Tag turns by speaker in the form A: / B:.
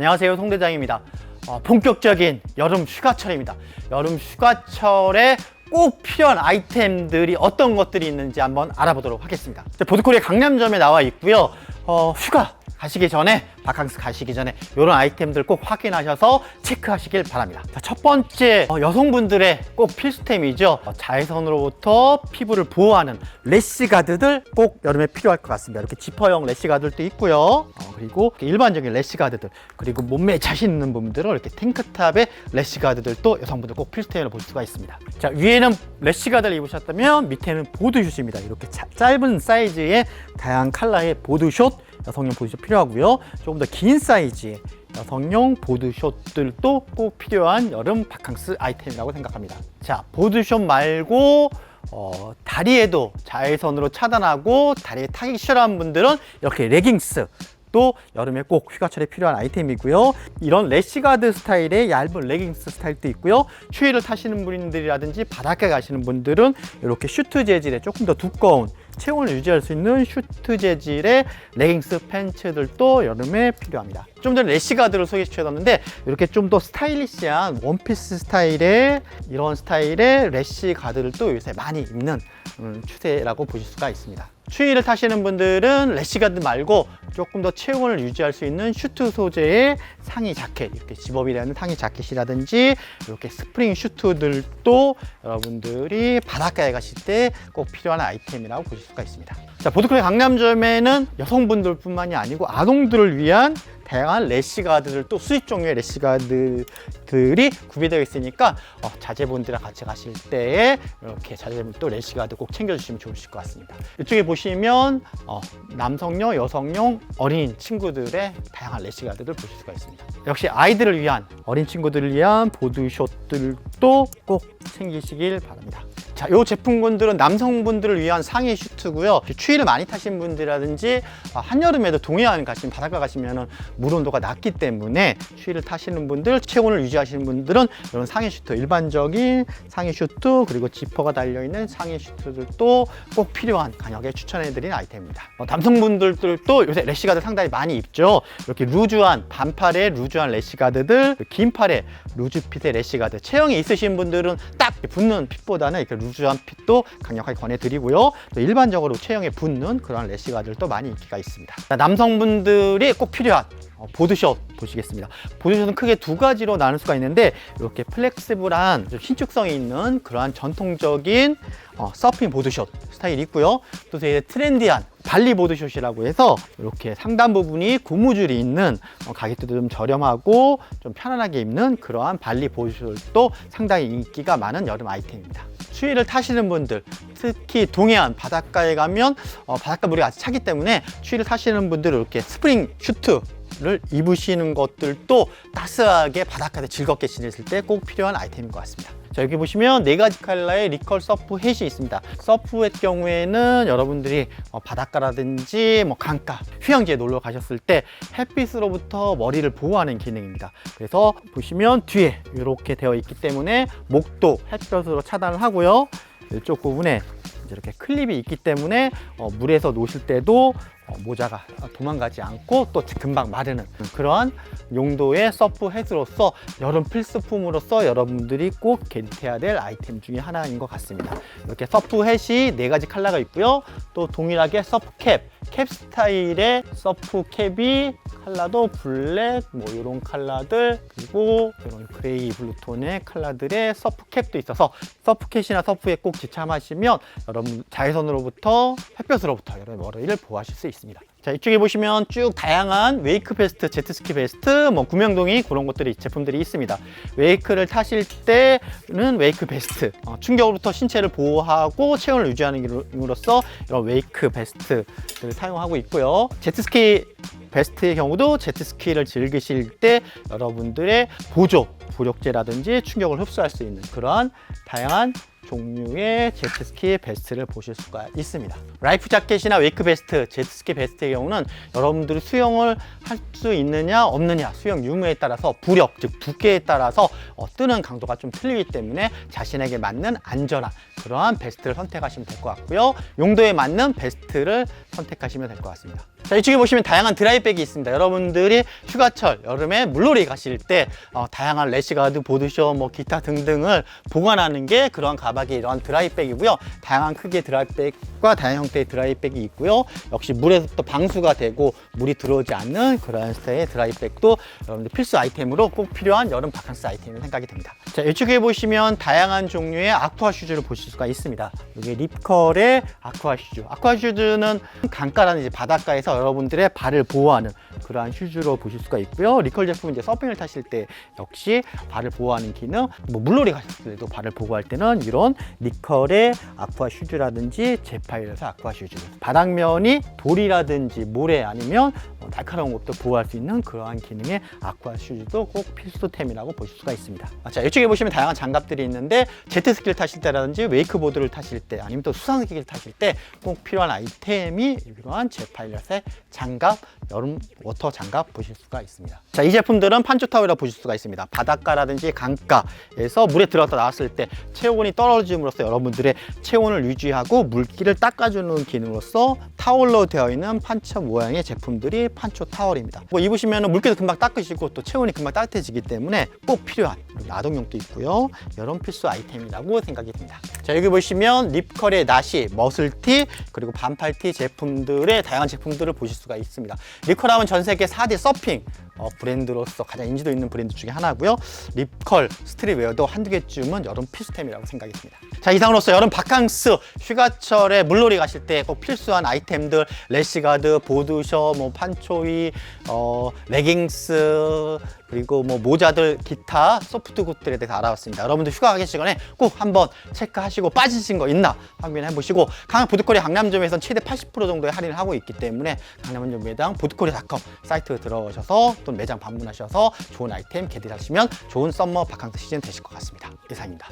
A: 안녕하세요 송대장입니다. 어, 본격적인 여름 휴가철입니다. 여름 휴가철에 꼭 필요한 아이템들이 어떤 것들이 있는지 한번 알아보도록 하겠습니다. 자, 보드코리아 강남점에 나와 있고요. 어, 휴가 가시기 전에 바캉스 가시기 전에 이런 아이템들 꼭 확인하셔서 체크하시길 바랍니다. 자, 첫 번째 어, 여성분들의 꼭 필수템이죠. 어, 자외선으로부터 피부를 보호하는 래시가드들 꼭 여름에 필요할 것 같습니다. 이렇게 지퍼형 래시가드도 있고요. 어, 그리고 일반적인 래시가드들 그리고 몸매에 자신 있는 분들은 이렇게 탱크탑의 래시가드들도 여성분들 꼭 필수템으로 볼 수가 있습니다. 자 위에는 래시가드를 입으셨다면 밑에는 보드슛입니다. 이렇게 자- 짧은 사이즈의 다양한 컬러의 보드슛 여성용 보드슛 필요하고요 조금 더 긴 사이즈의 여성용 보드숏들도 꼭 필요한 여름 바캉스 아이템이라고 생각합니다. 자, 보드숏 말고 어, 다리에도 자외선으로 차단하고 다리에 타기 싫어하는 분들은 이렇게 레깅스 또 여름에 꼭 휴가철에 필요한 아이템이고요. 이런 래시가드 스타일의 얇은 레깅스 스타일도 있고요. 추위를 타시는 분들이라든지 바닷가 가시는 분들은 이렇게 슈트 재질의 조금 더 두꺼운 체온을 유지할 수 있는 슈트 재질의 레깅스 팬츠들도 여름에 필요합니다. 좀 전에 래시가드를 소개시켜드렸는데 이렇게 좀 더 스타일리시한 원피스 스타일의 이런 스타일의 래시가드를 또 요새 많이 입는 음, 추세라고 보실 수가 있습니다. 추위를 타시는 분들은 래시가드 말고 조금 더 체온을 유지할 수 있는 슈트 소재의 상의 자켓 이렇게 집업이라는 상의 자켓이라든지 이렇게 스프링 슈트들도 여러분들이 바닷가에 가실 때 꼭 필요한 아이템이라고 보실 수가 있습니다. 자 보드크레 강남점에는 여성분들 뿐만이 아니고 아동들을 위한 다양한 래시 가드들 또 수입 종류의 래시 가드들이 구비되어 있으니까 어, 자제분들이랑 같이 가실 때에 이렇게 자제분 또 래시 가드 꼭 챙겨주시면 좋으실 것 같습니다. 이쪽에 보시면 어, 남성용, 여성용, 어린 친구들의 다양한 래시 가드를 보실 수가 있습니다. 역시 아이들을 위한 어린 친구들을 위한 보드숏들도 꼭 챙기시길 바랍니다. 자, 이 제품군들은 남성분들을 위한 상의 슈트고요. 추위를 많이 타신 분들이라든지 아, 한여름에도 동해안 가시면 바닷가 가시면 물 온도가 낮기 때문에 추위를 타시는 분들, 체온을 유지하시는 분들은 이런 상의 슈트, 일반적인 상의 슈트 그리고 지퍼가 달려 있는 상의 슈트들도 꼭 필요한 간역에 추천해드리는 아이템입니다. 어, 남성분들도 요새 래시가드 상당히 많이 입죠. 이렇게 루즈한 반팔의 루즈한 래시가드들, 긴 팔의 루즈핏의 래시가드. 체형이 있으신 분들은 딱 붙는 핏보다는 이렇게 루즈한 핏도 강력하게 권해드리고요. 또 일반적으로 체형에 붙는 그런 래시가드들도 많이 인기가 있습니다. 자, 남성분들이 꼭 필요한 어, 보드숏 보시겠습니다. 보드숏은 크게 두 가지로 나눌 수가 있는데 이렇게 플렉시블한 좀 신축성이 있는 그러한 전통적인 어, 서핑 보드숏 스타일이 있고요. 또 되게 트렌디한 발리 보드숏이라고 해서 이렇게 상단 부분이 고무줄이 있는 어, 가격도 좀 저렴하고 좀 편안하게 입는 그러한 발리 보드숏도 상당히 인기가 많은 여름 아이템입니다. 추위를 타시는 분들 특히 동해안 바닷가에 가면 어, 바닷가 물이 아주 차기 때문에 추위를 타시는 분들은 이렇게 스프링 슈트 를 입으시는 것들도 따스하게 바닷가에 즐겁게 지냈을 때 꼭 필요한 아이템인 것 같습니다. 자 여기 보시면 네 가지 컬러의 리컬 서프 햇이 있습니다. 서프의 경우에는 여러분들이 어, 바닷가라든지 뭐 강가, 휴양지에 놀러 가셨을 때 햇빛으로부터 머리를 보호하는 기능입니다. 그래서 보시면 뒤에 이렇게 되어 있기 때문에 목도 햇볕으로 차단을 하고요. 이쪽 부분에 이렇게 클립이 있기 때문에 어, 물에서 노실 때도 어, 모자가 도망가지 않고 또 금방 마르는 그러한 용도의 서프 햇으로서 여름 필수품으로서 여러분들이 꼭 겐트해야 될 아이템 중에 하나인 것 같습니다. 이렇게 서프 햇이 네 가지 컬러가 있고요. 또 동일하게 서프 캡, 캡 스타일의 서프 캡이 컬러도 블랙, 뭐 이런 컬러들 그리고 이런 그레이 블루톤의 컬러들의 서프 캡도 있어서 서프 캡이나 서프에 꼭 지참하시면 여러분 자외선으로부터 햇볕으로부터 여러분 머리를 보호하실 수 있습니다. 자 이쪽에 보시면 쭉 다양한 웨이크 베스트, 제트스키 베스트, 뭐 구명동이 그런 것들이 제품들이 있습니다. 웨이크를 타실 때는 웨이크 베스트, 어, 충격으로부터 신체를 보호하고 체온을 유지하는 기로서 이런 웨이크 베스트를 사용하고 있고요. 제트스키 베스트의 경우도 제트스키를 즐기실 때 여러분들의 보조, 보력제라든지 충격을 흡수할 수 있는 그러한 다양한 종류의 제트스키 베스트를 보실 수가 있습니다. 라이프 자켓이나 웨이크 베스트, 제트스키 베스트의 경우는 여러분들이 수영을 할 수 있느냐 없느냐 수영 유무에 따라서 부력 즉 두께에 따라서 어, 뜨는 강도가 좀 틀리기 때문에 자신에게 맞는 안전한 그러한 베스트를 선택하시면 될 것 같고요. 용도에 맞는 베스트를 선택하시면 될 것 같습니다. 자 이쪽에 보시면 다양한 드라이백이 있습니다. 여러분들이 휴가철 여름에 물놀이 가실 때 어, 다양한 래시가드, 보드쇼, 뭐 기타 등등을 보관하는 게 그러한 가방의 이러한 드라이백이고요. 다양한 크기의 드라이백과 다양한 형태의 드라이백이 있고요. 역시 물에서 또 방수가 되고 물이 들어오지 않는 그러한 스타일의 드라이백도 여러분들 필수 아이템으로 꼭 필요한 여름 바캉스 아이템이 생각이 됩니다. 자 이쪽에 보시면 다양한 종류의 아쿠아 슈즈를 보실 수가 있습니다. 이게 립컬의 아쿠아 슈즈. 아쿠아 슈즈는 강가라는 이제 바닷가에서 여러분들의 발을 보호하는 그러한 슈즈로 보실 수가 있고요. 리컬 제품은 이제 서핑을 타실 때 역시 발을 보호하는 기능, 뭐 물놀이 가실 때도 발을 보호할 때는 이런 리컬의 아쿠아 슈즈라든지 제파일에서 아쿠아 슈즈. 바닥면이 돌이라든지 모래 아니면 뭐 날카로운 것도 보호할 수 있는 그러한 기능의 아쿠아 슈즈도 꼭 필수템이라고 보실 수가 있습니다. 아, 자, 이쪽에 보시면 다양한 장갑들이 있는데 제트스키를 타실 때라든지 웨이크보드를 타실 때 아니면 또 수상기를 타실 때 꼭 필요한 아이템이 이러한 제파일럿의 장갑, 여름 워터 장갑 보실 수가 있습니다. 자, 이 제품들은 판초 타월이라고 보실 수가 있습니다. 바닷가라든지 강가에서 물에 들어갔다 나왔을 때 체온이 떨어짐으로써 여러분들의 체온을 유지하고 물기를 닦아주는 기능으로서 타월로 되어 있는 판초 모양의 제품들이 판초 타월입니다. 뭐 입으시면 물기도 금방 닦으시고 또 체온이 금방 따뜻해지기 때문에 꼭 필요한 아동용도 있고요. 여름 필수 아이템이라고 생각이 듭니다. 자, 여기 보시면 립컬의 나시, 머슬티, 그리고 반팔티 제품들의 다양한 제품들을 보실 수가 있습니다. 립컬하면 전 세계 4대 서핑 어, 브랜드로서 가장 인지도 있는 브랜드 중에 하나고요. 립컬, 스트릿웨어도 한두 개쯤은 여름 필수템이라고 생각이 듭니다. 자, 이상으로서 여름 바캉스 휴가철에 물놀이 가실 때 꼭 필수한 아이템들 래시가드, 보드셔, 뭐 판초이, 어, 레깅스 그리고 뭐 모자들, 기타 소프트 굿들에 대해서 알아봤습니다. 여러분들 휴가 가기 시간에 꼭 한번 체크하시고 빠지신 거 있나 확인해 보시고 강남 보드코리아 강남점에서는 최대 80% 정도의 할인을 하고 있기 때문에 강남점 매장 보드코리아닷컴 사이트 들어오셔서 또 매장 방문하셔서 좋은 아이템 개들하시면 좋은 썸머 바캉스 시즌 되실 것 같습니다. 이상입니다.